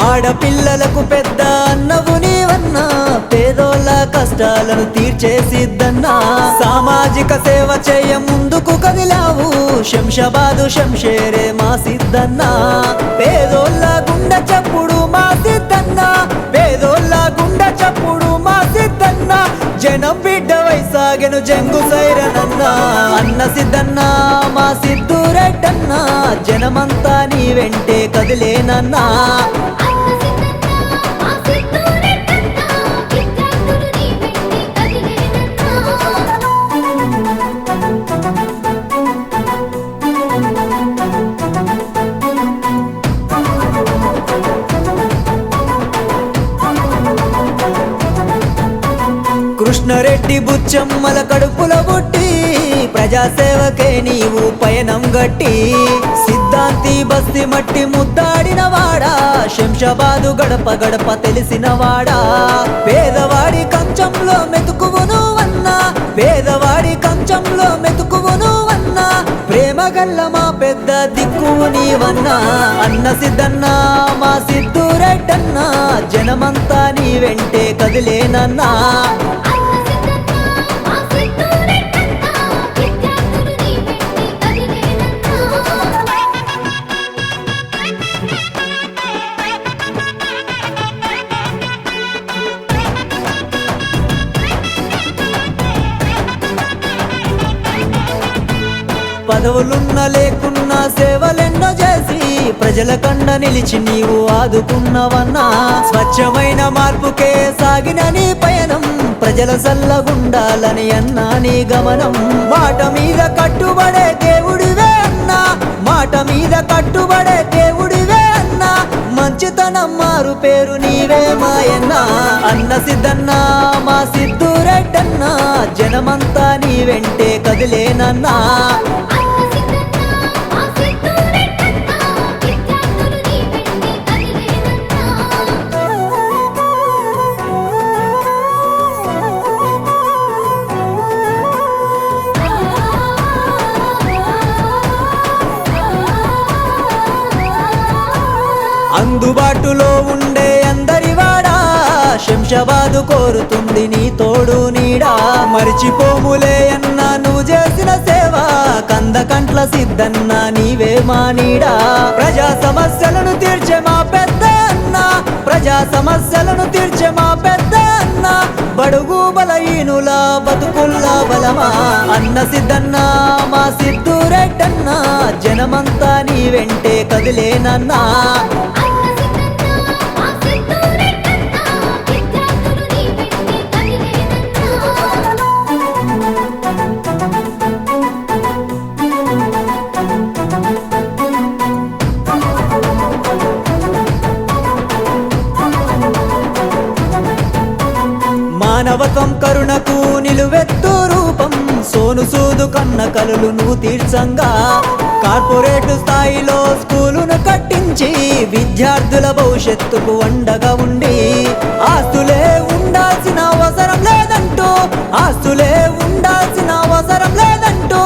ఆడపిల్లలకు పెద్ద అన్నవు నీవన్నా పేదోళ్ళ కష్టాలను తీర్చేసిద్దన్నా. సామాజిక సేవ చేయ ముందుకు కదిలావు శంషాబాదు శంషేరే మా సిద్ధన్నా పేదోళ్ళ గుండె చప్పుడు మా సిద్ధన్నా పేదోళ్ళ గుండె చప్పుడు మా సిద్ధన్నా జనం బిడ్డ వైసాగెను జంగు సైరనన్నా. అన్న సిద్ధన్నా మా సిద్ధు రెడ్డన్నా జనమంతా నీ వెంటే వదిలేనన్నా. కృష్ణరెడ్డి బుచ్చమ్మల కడుపుల బుట్టి ప్రజాసేవకే నీవు పయనం గట్టి. శాంతి బస్తి మట్టి ముద్దాడిన వాడా శంషాబాదు గడప గడప తెలిసిన వాడా పేదవాడి కంచంలో మెతుకువును అన్నా పేదవాడి కంచంలో మెతుకువును అన్నా ప్రేమ గల్ల మా పెద్ద దిక్కువు నీవన్నా. అన్న సిద్ధన్నా మా సిద్ధు రెడ్డన్నా జనమంతా నీ వెంటే కదిలేనన్నా. పదవులున్న లేకున్నా సేవలెన్నో చేసి ప్రజల కండ నిలిచి నీవు ఆదుకున్నవన్నా. స్వచ్ఛమైన మార్పుకే సాగిన నీ పయనం ప్రజల సల్లగుండాలని అన్నా నీ గమనం. మాట మీద కట్టుబడే దేవుడివే అన్నా మాట మీద కట్టుబడే దేవుడివే అన్నా. మంచితనం మారు పేరు నీవే మాయన్నా. అన్న సిద్ధన్నా మా సిద్ధు రెడ్డన్నా జనమంతా నీ వెంటే కదిలేనన్నా. అందుబాటులో ఉండే అందరి వాడా. శంషాబాదు కోరుతుంది నీ తోడు నీడా. మరిచిపోములే అన్నా నువ్వు చేసిన సేవ. కందకంట్ల సిద్ధన్న నీవే మానీడా ప్రజా సమస్యలను తీర్చే మా పెద్ద అన్న ప్రజా సమస్యలను తీర్చే మా పెద్ద అన్న బడుగు బలహీనుల బతుకుల్ల బలమా. అన్న సిద్ధన్న మా సిద్ధు రెడ్డన్న. జనమంతా నీ వెంటే కదిలేనన్నా. ప్రభుత్వం కరుణకు నిలువెత్తు రూపం. సోను సూదు కన్న కలలు నువ్వు తీర్చంగా. కార్పొరేట్ స్థాయిలో స్కూలును కట్టించి విద్యార్థుల భవిష్యత్తుకు అండగా ఉండి. ఆస్తులే ఉండాల్సిన అవసరం లేదంటూ ఆస్తులే ఉండాల్సిన అవసరం లేదంటూ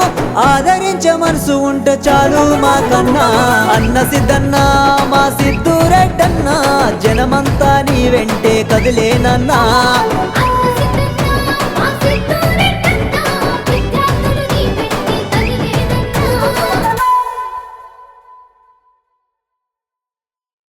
ఆదరించే మనసు ఉంటే చాలు మా కన్నా. అన్న సిద్ధన్నా మా సిద్ధు రెడ్డన్నా జనమంతా నీ వెంటే కదిలేనన్నా.